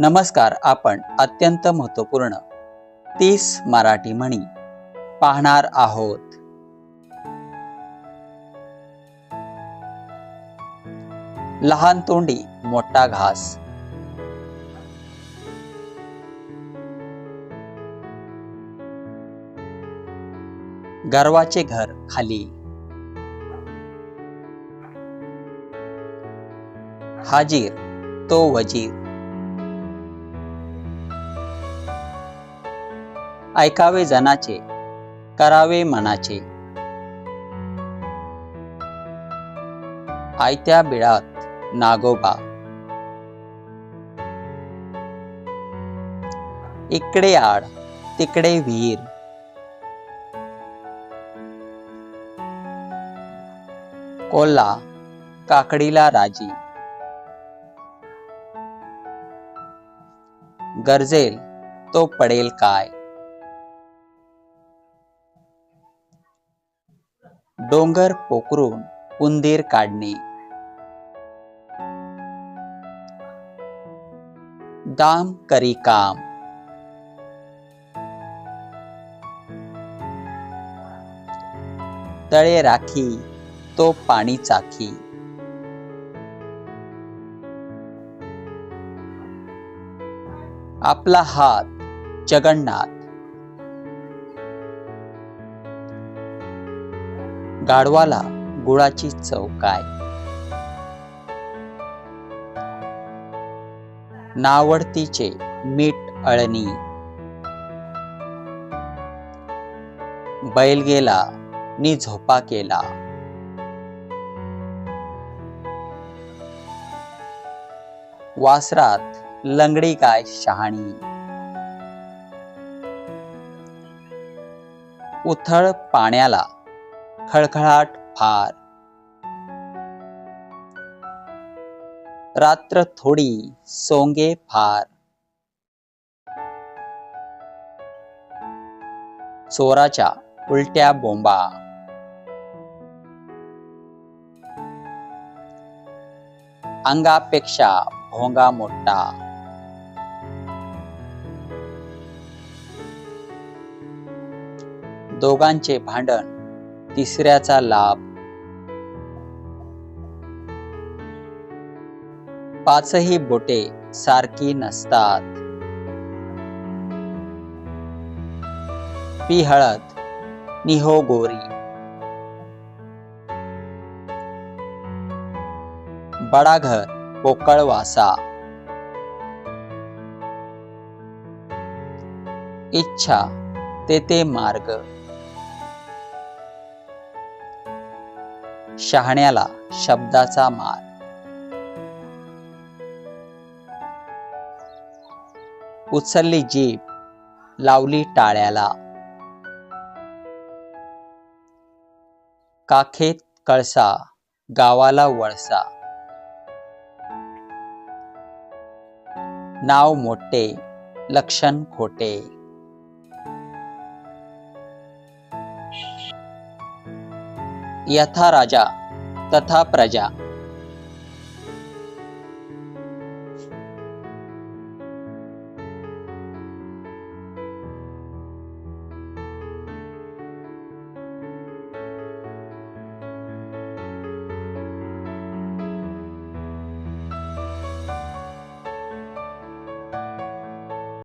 नमस्कार आपण अत्यंत महत्त्वपूर्ण तीस मराठी म्हणी पाहणार आहोत. लहान तोंडी मोठा घास. गर्वाचे घर खाली. हाजीर तो वजीर. ऐकावे जनाचे करावे मनाचे. आयत्या बिळात नागोबा. इकडे आड तिकडे विहीर कोल्हा काकडीला राजी. गरजेल तो पडेल काय? डोंगर पोखरून उंदीर काढणे. दाम करी काम. तळे राखी तो पाणी चाखी. आपला हात जगन्नाथ. गाढवाला गुळाची चव काय? नावडतीचे मीठ अळणी. बैल गेला नि झोपा केला. वासरात लंगडी काय शहाणी? उथळ पाण्याला खळखळाट फार. रात्र थोडी सोंगे फार. चोराच्या उलट्या बोंबा. अंगापेक्षा भोंगा मोठा. दोघांचे भांडण तिसऱ्याचा लाभ. पाचही बोटे सारखी नसतात. पी हळद निहो गोरी. बडा घर पोकळ वासा. इच्छा तेथे मार्ग. शहाण्याला शब्दाचा मार. उचलली जीभ लावली टाळ्याला. काखेत कळसा गावाला वळसा. नाव मोठे लक्षण खोटे. यथा राजा तथा प्रजा।